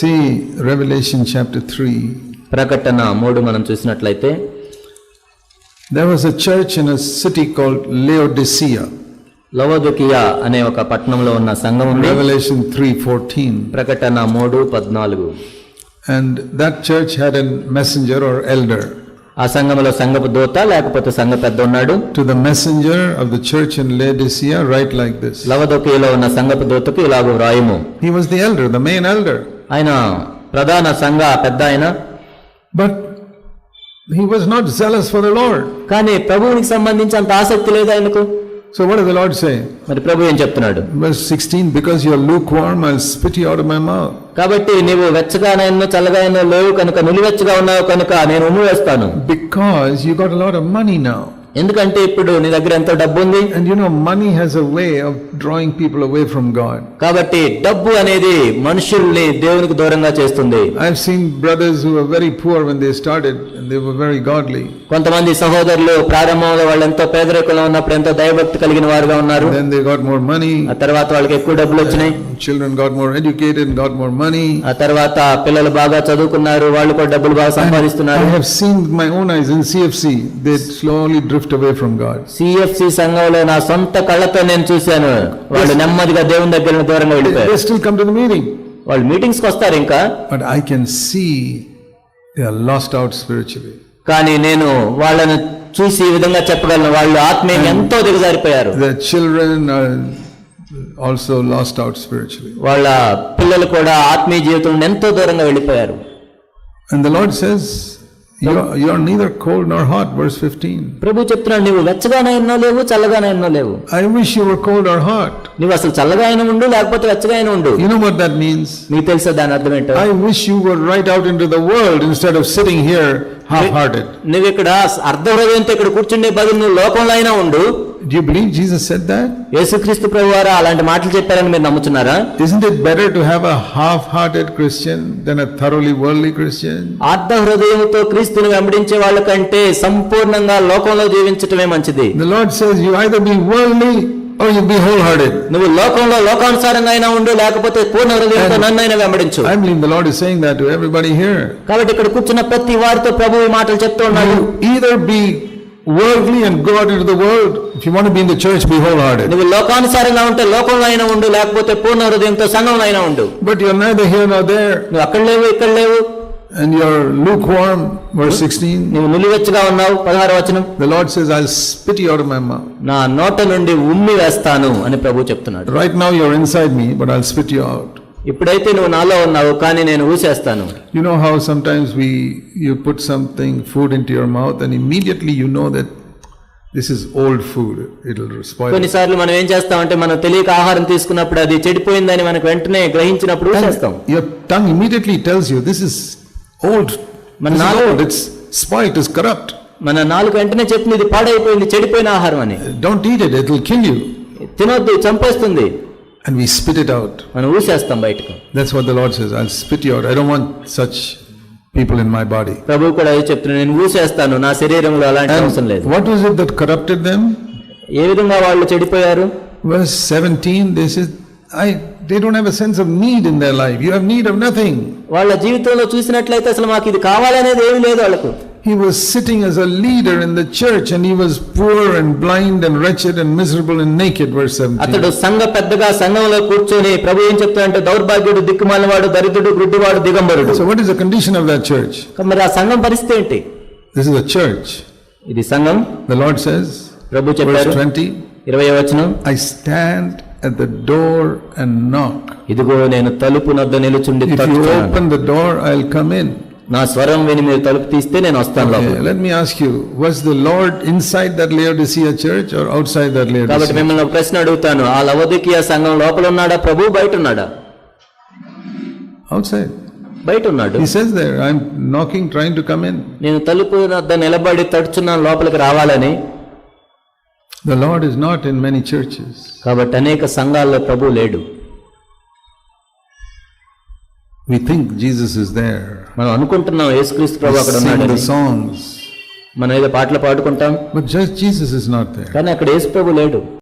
see revelation chapter 3 ప్రకటన 3 మనం చూసినట్లయితే there was a church in a city called laodicea. laodicea అనే ఒక పట్టణంలో ఉన్న సంఘం ఉంది. Revelation 3:14 ప్రకటన 3:14 and that church had a messenger or elder. ఆ సంఘములో సంఘపు దూత లేకపోతే సంఘ పెద్ద ఉన్నాడు. To the messenger of the church in Laodicea right like this లవదోకేలో ఉన్న సంఘపు దూతకు ఇలాగ రాయము he was the elder the main elder ఆయన ప్రధాన సంఘ పెద్ద ఆయన But he was not zealous for the Lord. కానీ ప్రభువునికి సంబంధించి అంత ఆసక్తి లేదు ఆయనకు So what does the Lord say? మరి ప్రభు ఏం చెప్తున్నాడు Verse 16, because you are lukewarm, I'll spit you out of my mouth. కాబట్టి నీవు వెచ్చగానైనా చల్లగానో లేవు కనుక నులివెచ్చగా ఉన్నావు కనుక నేను ఉమ్మి వేస్తాను Because you got a lot of money now. ఎందుకంటే ఇప్పుడు నీ దగ్గర ఎంత డబ్బు ఉంది? And you know money has a way of drawing people away from God కాబట్టి డబ్బు అనేది మనుషుల్ని దేవునికి దూరంగా చేస్తుంది. I have seen brothers who are very poor when they started and they were very godly కొంతమంది సహోదరులు ప్రారంభంలో వాళ్ళు ఎంతో పేదరికంలో ఉన్నప్పుడు ఎంతో దయభక్తి కలిగిన వారుగా ఉన్నారు. Then they got more money ఆ తర్వాత వాళ్ళకి ఎక్కువ డబ్బులు వచ్చాయి children got more educated got more money ఆ తర్వాత పిల్లలు బాగా చదువుకున్నారు వాళ్ళు కూడా డబ్బులు బాగా సంపాదిస్తున్నారు. I have seen my own eyes in CFC they slowly drift away from God. CFC సంఘంలో నా సొంత కళ్ళతో నేను చూశాను వాళ్ళు నెమ్మదిగా దేవుని దగ్గర దూరంగా వెళ్ళిపోయారు they still come to the meeting, వాళ్ళు మీటింగ్స్కి వస్తారు ఇంకా but I can see they are lost out spiritually. కానీ నేను వాళ్ళను చూసి ఈ విధంగా చెప్పగలను వాళ్ళు ఆత్మీయంగా ఎంతో దిగజారిపోయారు Their children are also lost out spiritually. వాళ్ళ పిల్లలు కూడా ఆత్మీయ జీవితం ఎంతో దూరంగా వెళ్ళిపోయారు And the Lord says, you are, you are neither cold nor hot, verse 15. ప్రభు చెప్తున్నాడు నువ్వు వెచ్చగానే ఎన్నో లేవు చల్లగానే ఎన్నో లేవు I wish you were cold or hot. నువ్వు అసలు చల్లగా అయినా ఉండు లేకపోతే వెచ్చగా అయినా ఉండు You know what that means? నీకు తెలుసా దాని అర్థం ఏంటో I wish you were right out into the world instead of sitting here half-hearted. నువ్వు ఇక్కడ అర్ధ హృదయంతో ఇక్కడ కూర్చుండే బదులు నువ్వు లోకంలో అయినా ఉండు Do you believe Jesus said that? యేసుక్రీస్తు ప్రభు వారు అలాంటి మాటలు చెప్పారని మీరు నమ్ముతున్నారా Isn't it better to have a half-hearted Christian than a thoroughly worldly Christian? అర్ధ హృదయంతో క్రీస్తుని వెంబడించే వాళ్ళకంటే సంపూర్ణంగా లోకంలో జీవించటమే మంచిది The Lord says you either be worldly or you be wholehearted. నువ్వు లోకంలో లోకానుసారంగా అయినా ఉండు లేకపోతే పూర్ణ హృదయంతో నన్నైనా వెంబడించు the Lord is saying that to everybody here. కాబట్టి ఇక్కడ కూర్చున్న ప్రతి వారితో ప్రభు ఈ మాటలు చెప్తూ ఉన్నాడు You either be worldly and go out into the world. If you want to be in the church, be wholehearted. నువ్వు లోకానుసారంగా ఉంటే లోకంలో అయినా ఉండు లేకపోతే పూర్ణ హృదయంతో సంఘంలో అయినా ఉండు But you're neither here nor there, నువ్వు అక్కడ లేవు ఇక్కడ లేవు and you're lukewarm. Verse 16. నువ్వు నులివెచ్చగా ఉన్నావు పదహారు వచనం The Lord says, I'll spit you out of my mouth. నా నోట నుండి ఉమ్మి వేస్తాను అని ప్రభు చెప్తున్నాడు Right now you're inside me, but I'll spit you out. ఇప్పుడైతే నువ్వు నాలో ఉన్నావు కానీ నేను ఊసేస్తాను You know how sometimes we you put something food into your mouth and immediately you know that this is old food. It'll spoil. కొన్నిసార్లు మనం ఏం చేస్తామంటే మనం తెలియక ఆహారం తీసుకున్నప్పుడు అది చెడిపోయిందని మనకు వెంటనే గ్రహించినప్పుడు ఊసేస్తాం Your tongue immediately tells you this is old. మన old. It's spoiled. It's corrupt. మన నాలుగు వెంటనే చెప్పింది ఇది పాడైపోయింది చెడిపోయిన ఆహారం అని Don't eat it. It'll kill you. తినొద్దు చంపేస్తుంది And we spit it out. మనం ఊసేస్తాం బయటకు That's what the Lord says. I'll spit you out. I don't want such people in my body. ప్రభు కూడా అదే చెప్తున్నాడు నేను ఊసేస్తాను నా శరీరంలో అలాంటి అవసరం లేదు what was it that corrupted them? ఏ విధంగా వాళ్ళు చెడిపోయారు Verse 17, they said, I, they don't have a sense of need in their life. You have need of nothing. వాళ్ళ జీవితంలో చూసినట్లయితే అసలు మాకు ఇది కావాలనేది ఏమీ లేదు వాళ్ళకు He was sitting as a leader in the church and he was poor and blind and wretched and miserable and naked. Verse 17. అతడు సంఘ పెద్దగా సంఘంలో కూర్చొని ప్రభు ఏం చెప్తాడంటే దౌర్భాగ్యుడు దిక్కుమాలినవాడు దరిద్రుడు గుడ్డివాడు దిగంబరుడు So, what is the condition of that church? మరి ఆ సంఘం పరిస్థితి ఏంటి This is a church. ఇది సంఘం The Lord says, Prabhu verse చెప్పారు 20, ఇరవై వచనం I stand at the door and knock. ఇదిగో నేను తలుపు నద్ద నిలుచుండి If you open the door, I'll come in. నా స్వరం విని మీరు తలుపు తీస్తే నేను వస్తాను Okay, లోపలికి. let me ask you, was the Lord inside that Laodicea church or outside that కాబట్టి? మిమ్మల్ని ఒక ప్రశ్న అడుగుతాను ఆ లవదికియ సంఘం లోపల ఉన్నాడా ప్రభు బయట ఉన్నాడా Outside. బయట ఉన్నాడు He says there, I'm knocking, trying to come in. నేను తలుపు వద్ద నిలబడి తడుచున్నాను లోపలికి రావాలని The Lord is not in many churches. కాబట్టి అనేక సంఘాల్లో ప్రభు లేడు We think Jesus is there. మనం అనుకుంటున్నాం యేసుక్రీస్తు ప్రభు అక్కడ sing the songs. మనం ఏదో పాటలు పాడుకుంటాం But just Jesus is not there. కానీ అక్కడ యేసు ప్రభు లేడు